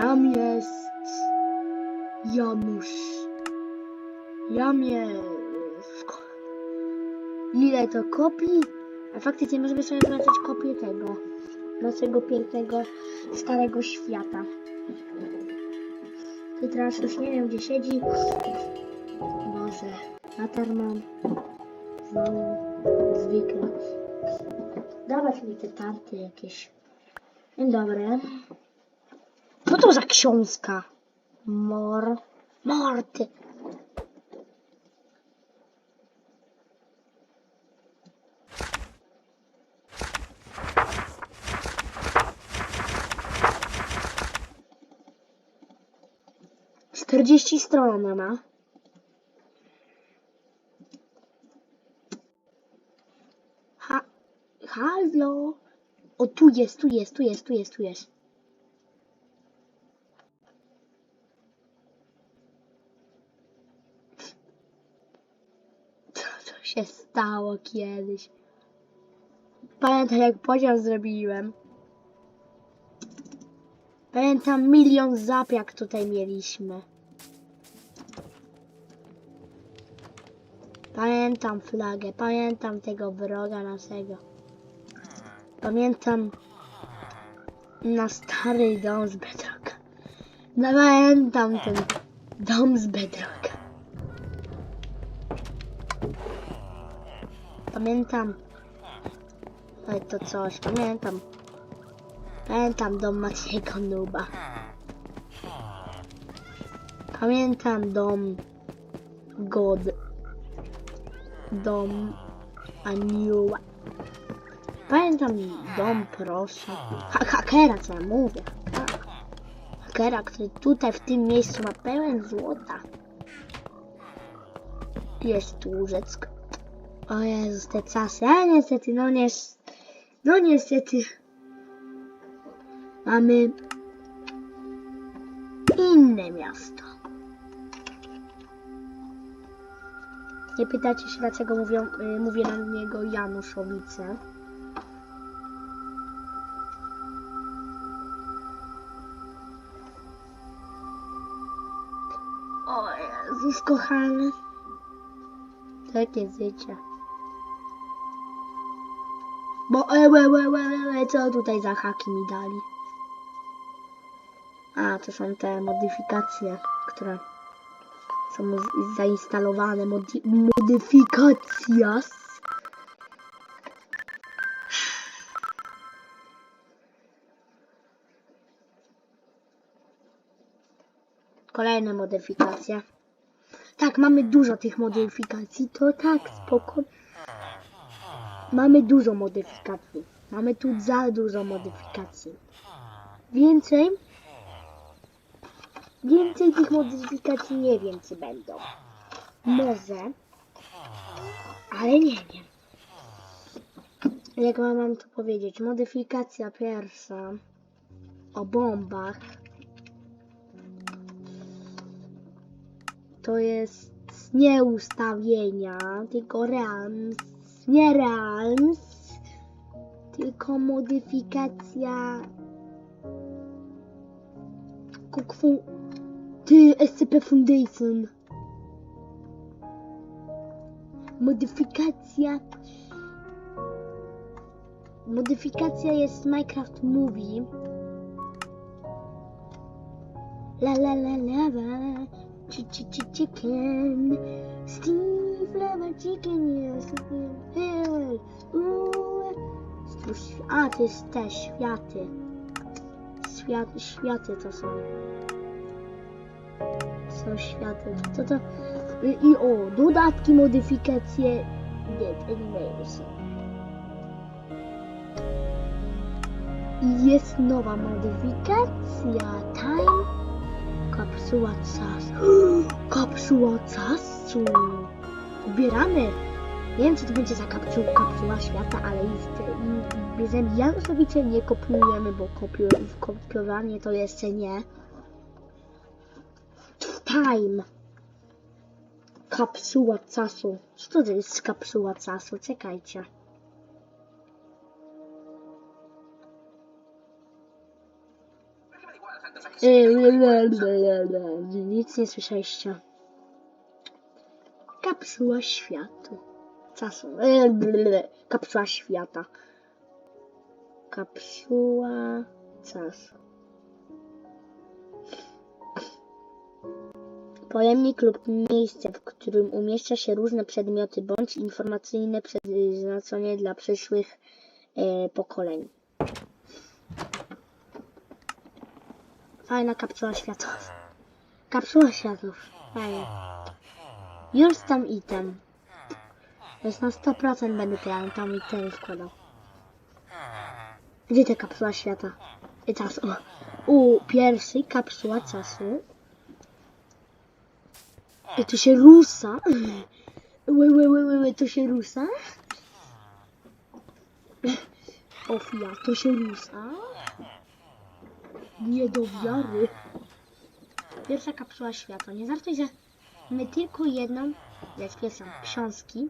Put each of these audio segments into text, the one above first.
Jam jest Janusz. Jam jest... Ile to kopii? A faktycznie możemy sobie zobaczyć kopię tego. Naszego pięknego, starego świata. I teraz już nie wiem gdzie siedzi. Boże, latar mam. Znowu, zwykle. Dawać mi te tarty jakieś. Dzień dobry. To za książka? Mor... Morty. Czterdzieści stron ma. Ha... Halo? O, tu jest, tu jest, tu jest, tu jest, tu jest. Co to się stało kiedyś? Pamiętam jak podział zrobiłem. Pamiętam milion zapiak tutaj mieliśmy. Pamiętam flagę, pamiętam tego wroga naszego. Pamiętam na stary dom z Bedrocka. No pamiętam ten dom z Bedrocka. Pamiętam. Ale to coś, pamiętam. Pamiętam dom Maciego Nuba. Pamiętam dom God. Dom Anioła. Pamiętam dom proszę. Ha hakera, co ja mówię. Hakera. Hakera, który tutaj w tym miejscu ma pełen złota. Jest łóżeczko. O Jezus, te czasy. A niestety, no nie... No niestety. Mamy inne miasto. Nie pytacie się, dlaczego mówią, y, mówię na niego Januszowice. O Jezus, kochany. Takie życie. Bo e, e, e, e, e, co tutaj za haki mi dali? A, to są te modyfikacje, które są zainstalowane. Modi modyfikacjas. Kolejne modyfikacje. Tak, mamy dużo tych modyfikacji. To tak, spoko. Mamy dużo modyfikacji. Mamy tu za dużo modyfikacji. Więcej. Więcej tych modyfikacji nie wiem, czy będą. Może. Ale nie wiem. Jak mam wam to powiedzieć? Modyfikacja pierwsza. O bombach. To jest nie ustawienia, tylko realms. Nie realms, tylko modyfikacja Kukfu... Ty, SCP Foundation. Modyfikacja... Modyfikacja jest Minecraft Movie. La la la lava, chi chi chi chicken, Steve lava chicken jest. Stwórz A, to jest te światy. Świat, światy to są. Są światy. Co to? I, o, dodatki, modyfikacje. Get animation. I jest nowa modyfikacja. Time. Kapsuła czasu. Kapsuła czasu. Ubieramy. Nie wiem, co to będzie za kapsu, kapsuła świata, ale jest, i- bierzemy Janusowicze nie kopiujemy, bo kopiu, kopiowanie to jeszcze nie. Time. Kapsuła czasu. Co to jest kapsuła czasu? Czekajcie. Nic nie słyszeliście. Kapsuła światu. Czasu. Kapsuła świata. Kapsuła czasu. Pojemnik lub miejsce, w którym umieszcza się różne przedmioty bądź informacyjne przeznaczenie dla przyszłych e, pokoleń. Fajna kapsuła światów. Kapsuła światów. Fajnie. Już tam item. Jest na 100% będę tam, tam item wkładał. Gdzie ta kapsuła świata? I czasu. U, pierwszy kapsuła czasu. I tu się rusa. Ły, ły, ły, ły, się rusa. Ofia, to się rusa. Nie do wiary. Pierwsza kapsuła świata. Nie żartuj, że my tylko jedną, jak pierwszą, książki.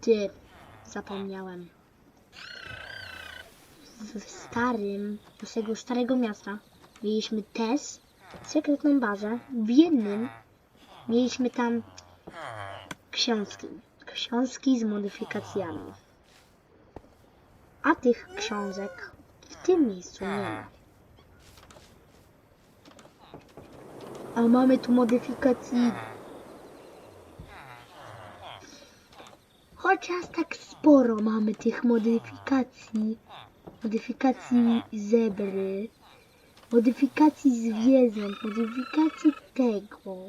Ty, zapomniałem. W starym, naszego starego miasta mieliśmy też sekretną bazę. W jednym mieliśmy tam książki. Książki z modyfikacjami. A tych książek w tym miejscu nie ma. A mamy tu modyfikacji. Chociaż tak sporo mamy tych modyfikacji. Modyfikacji zebry. Modyfikacji zwierząt. Modyfikacji tego.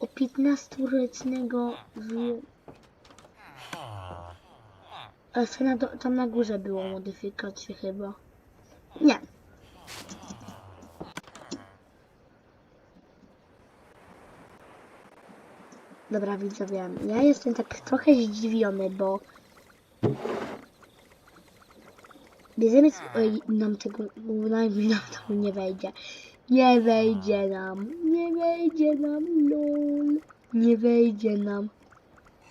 O 15-rocznego zł... A co na, do- tam na górze było modyfikacji chyba. Nie. Dobra widzowie, ja jestem tak trochę zdziwiony, bo bierzemy... Oj, nam tego... Nam to nie wejdzie. Nie wejdzie nam. Nie wejdzie nam, lol. Nie wejdzie nam.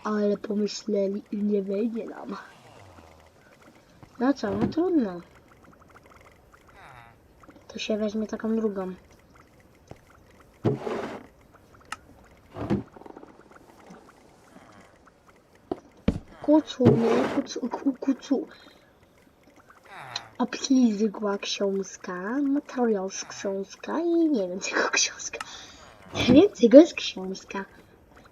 Ale pomyśleli, nie wejdzie nam. No co, no trudno. To się weźmie taką drugą. Kucu, nie? Kucu, ku, kucu. Obślizgła książka, materiał książka i nie wiem czego książka. Nie wiem czego jest książka.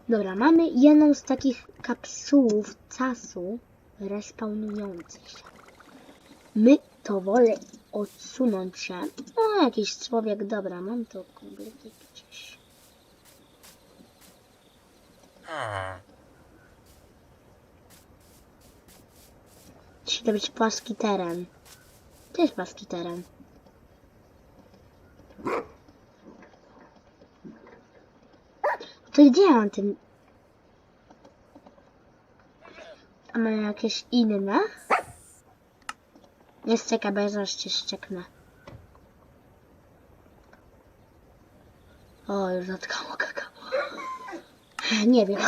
Dobra, mamy jedną z takich kapsułów czasu respawnujących się. My to wolę odsunąć się. O, jakiś człowiek, dobra, mam to komplety gdzieś. Musi to być płaski teren. To jest płaski teren. To gdzie ja ten... A mam jakieś inne? Nie szczeka, bo ja szczeknę. O, już zatkało kakao. Nie wiem.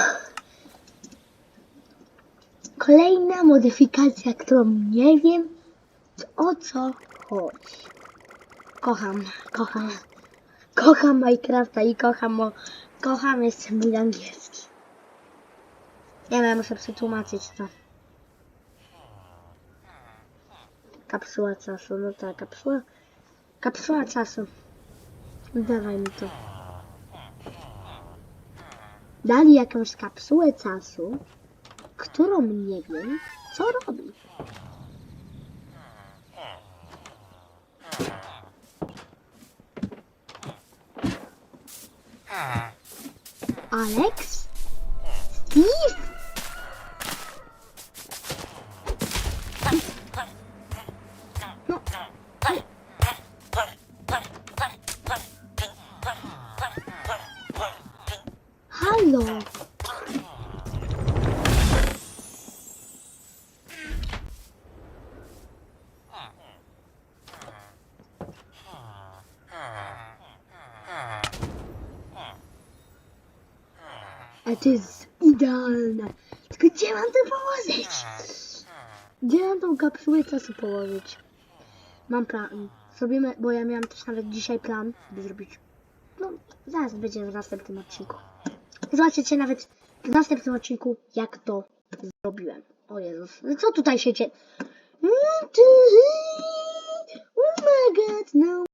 Kolejna modyfikacja, którą nie wiem o co chodzi. Kocham, kocham. Kocham Minecrafta i kocham, kocham jeszcze mój angielski. Nie wiem, muszę przetłumaczyć to. Kapsuła czasu, no tak, kapsuła, kapsuła czasu. Dawaj mi to. Dali jakąś kapsułę czasu, którą nie wiem, co robi. Alex? Steve? To jest idealne. Tylko gdzie mam to położyć? Gdzie mam tą kapsułę czasu położyć? Mam plan. Zrobimy, bo ja miałam też nawet dzisiaj plan, by zrobić. No, zaraz będzie w następnym odcinku. Zobaczycie nawet w następnym odcinku, jak to zrobiłem. O Jezus, co tutaj się dzieje? Oh my god, no